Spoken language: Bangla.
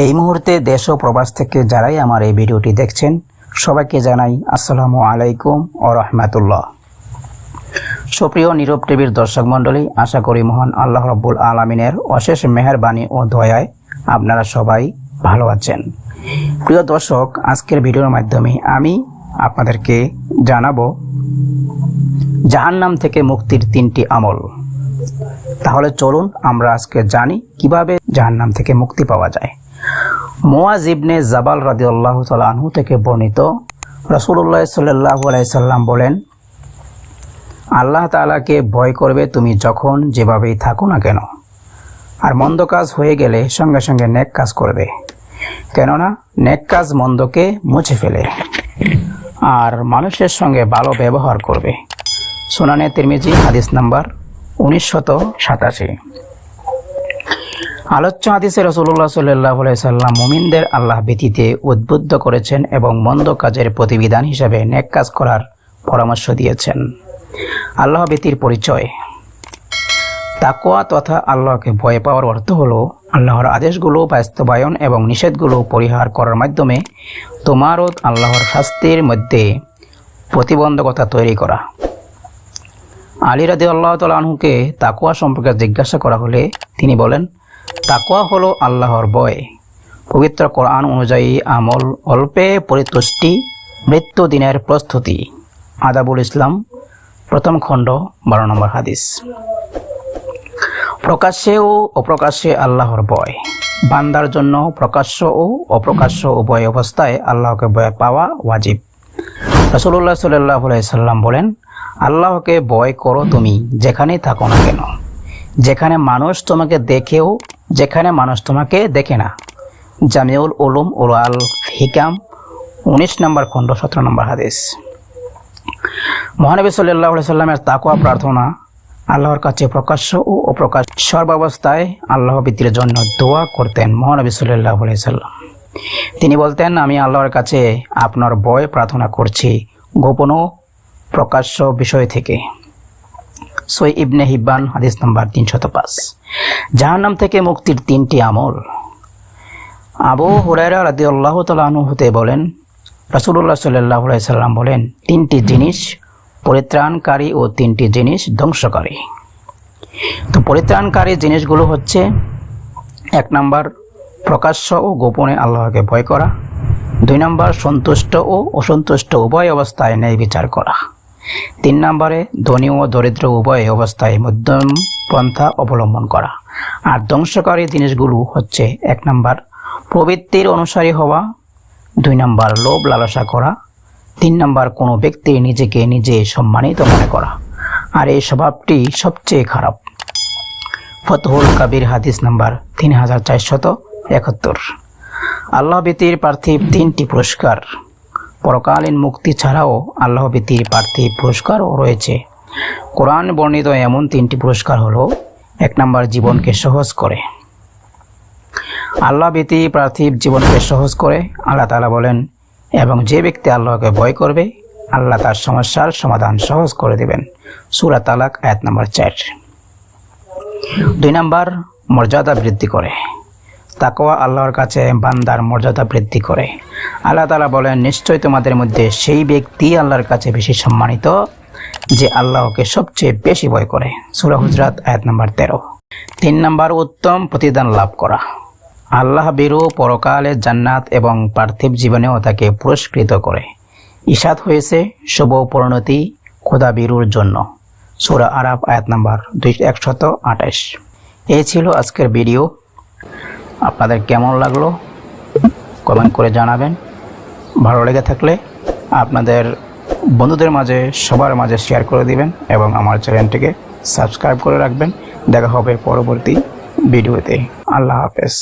এই মুহূর্তে দেশ ও প্রবাস থেকে যারাই আমার এই ভিডিওটি দেখছেন, সবাইকে জানাই আসসালামু আলাইকুম ও রহমাতুল্লাহ। সুপ্রিয় নীরব টিভির দর্শক মণ্ডলী, আশা করি মহান আল্লাহ রব্বুল আলমিনের অশেষ মেহরবানি ও দয়ায় আপনারা সবাই ভালো আছেন। প্রিয় দর্শক, আজকের ভিডিওর মাধ্যমে আমি আপনাদেরকে জানাব, জাহান্নাম থেকে মুক্তির তিনটি আমল। তাহলে চলুন আমরা আজকে জানি কীভাবে জাহান্নাম থেকে মুক্তি পাওয়া যায়। মোয়াজ ইবনে জাবাল রাদি আল্লাহ আনহু থেকে বর্ণিত রসুল্লাহ সাল্লাহ সাল্লাম বলেন, আল্লাহ তালাকে ভয় করবে তুমি যখন যেভাবেই থাকো না কেন। আর মন্দ কাজ হয়ে গেলে সঙ্গে সঙ্গে নেক কাজ করবে। কেননা নেক কাজ মন্দকে মুছে ফেলে আর মানুষের সঙ্গে ভালো ব্যবহার করবে। সোনানে তিরমিজি হাদিস নাম্বার উনিশশত সাতাশি। আলোচ্য হাদিসে রসুল্লাহ সাল্লাহ সাল্লাম মুমিনদের আল্লাহ ব্যতীতে উদ্বুদ্ধ করেছেন এবং মন্দ কাজের প্রতিবিধান হিসাবে নেক কাজ করার পরামর্শ দিয়েছেন। আল্লাহ ব্যতীর পরিচয়। তাকোয়া তথা আল্লাহকে ভয় পাওয়ার অর্থ হলো আল্লাহর আদেশগুলো বাস্তবায়ন এবং নিষেধগুলো পরিহার করার মাধ্যমে তোমারও আল্লাহর শাস্তির মধ্যে প্রতিবন্ধকতা তৈরি করা। আলী রাদি আল্লাহ তালহুকে তাকোয়া সম্পর্কে জিজ্ঞাসা করা হলে তিনি বলেন তাকুয়া হলো আল্লাহর বয়। পবিত্র কোরআন অনুযায়ী আমল অল্পে পরিতুষ্টি, মৃত্যু দিনের প্রস্তুতি। আদাবুল ইসলাম, প্রথম খণ্ড, বারো নম্বর হাদিস। প্রকাশ্যে ও অপ্রকাশ্যে আল্লাহর বয়। বান্দার জন্য প্রকাশ্য ও অপ্রকাশ্য উভয় অবস্থায় আল্লাহকে বয় পাওয়া ওয়াজিব। রসুল্লাহ সাল্লাহ সাল্লাম বলেন, আল্লাহকে বয় করো তুমি, যেখানেই থাকো না কেন। যেখানে মানুষ তোমাকে দেখেও, যেখানে মানুষ তোমাকে দেখে না। জামিউল উলুম উল আল হিকাম, উনিশ নম্বর খণ্ড, সতেরো নম্বর হাদিস। মহানবী সাল্লাহ সাল্লামের তাকুয়া প্রার্থনা আল্লাহর কাছে প্রকাশ্য ও অপ্রকাশ সর্বাবস্থায় আল্লাহ বৃত্তির জন্য দোয়া করতেন মহানবী সাল্লাহ সাল্লাম। তিনি বলতেন, আমি আল্লাহর কাছে আপনার বয় প্রার্থনা করছি গোপন প্রকাশ্য বিষয় থেকে। সই ইবনে হিব্বান, হাদিস নাম্বার তিনশত পাঁচ জাহান্নাম থেকে মুক্তির তিনটি আমল। আবু হুরাইরা রাদি আল্লাহ তালু হতে বলেন রাসুল্লাহ সাল্লাহ সাল্লাম বলেন, তিনটি জিনিস পরিত্রাণকারী ও তিনটি জিনিস ধ্বংসকারী। তো পরিত্রাণকারী জিনিসগুলো হচ্ছে, এক নাম্বার প্রকাশ্য ও গোপনে আল্লাহকে ভয় করা, দুই নম্বর সন্তুষ্ট ও অসন্তুষ্ট উভয় অবস্থায় ন্যায় বিচার করা। তিন নম্বরে, ধনী ও দরিদ্র উভয় অবস্থায় মধ্যম পন্থা অবলম্বন করা। আর ধ্বংসকারী জিনিসগুলো হচ্ছে, এক নম্বর, প্রবৃত্তির অনুসারী হওয়া, দুই নম্বর, লোভ লালসা করা, তিন নম্বর, কোনো ব্যক্তি নিজেকে নিজে সম্মানিত মনে করা। আর এই স্বভাবটি সবচেয়ে খারাপ। ফতহুল কাবির, হাদিস নাম্বার তিন হাজার চারশত একাত্তর। আল্লাহ ব্যতীর পার্থিব তিনটি পুরস্কার। পরকালীন মুক্তি ছাড়াও আল্লাহ ব্যতীর পার্থিব পুরস্কারও রয়েছে। কোরআন বর্ণিত এমন তিনটি পুরস্কার হলো, এক নম্বর জীবনকে সহজ করে। আল্লাহ ব্যতী পার্থিব জীবনকে সহজ করে, আল্লাহ তালা বলেন, এবং যে ব্যক্তি আল্লাহকে ভয় করবে, আল্লাহ তার সমস্যার সমাধান সহজ করে দেবেন। সুরা তালাক আয়াত নম্বর চার। দুই নম্বর, মর্যাদা বৃদ্ধি করে। তাকোয়া আল্লাহর কাছে বান্দার মর্যাদা বৃদ্ধি করে। আল্লাহ তালা বলেন নিশ্চয় তোমাদের মধ্যে সেই ব্যক্তি আল্লাহর কাছে বেশি সম্মানিত, যে আল্লাহকে সবচেয়ে বেশি ভয় করে। সুরা হুজরাত, আয়াত নম্বর তেরো। তিন নম্বর, উত্তম প্রতিদান লাভ করা। আল্লাহ বিরু পরকালে জান্নাত এবং পার্থিব জীবনেও তাকে পুরস্কৃত করে। ইশাদ হয়েছে শুভ পরিণতি খোদা বিরুর জন্য। সুরা আরাব আয়াত নাম্বার দুই, একশত আঠাশ। এই ছিল আজকের ভিডিও। আপনাদের কেমন লাগল? কমেন্ট করে জানাবেন। ভালো লেগে থাকলে আপনাদের বন্ধুদের মাঝে, সবার মাঝে শেয়ার করে দিবেন এবং আমার চ্যানেলটিকে সাবস্ক্রাইব করে রাখবেন। দেখা হবে পরবর্তী ভিডিওতে। আল্লাহ হাফেজ।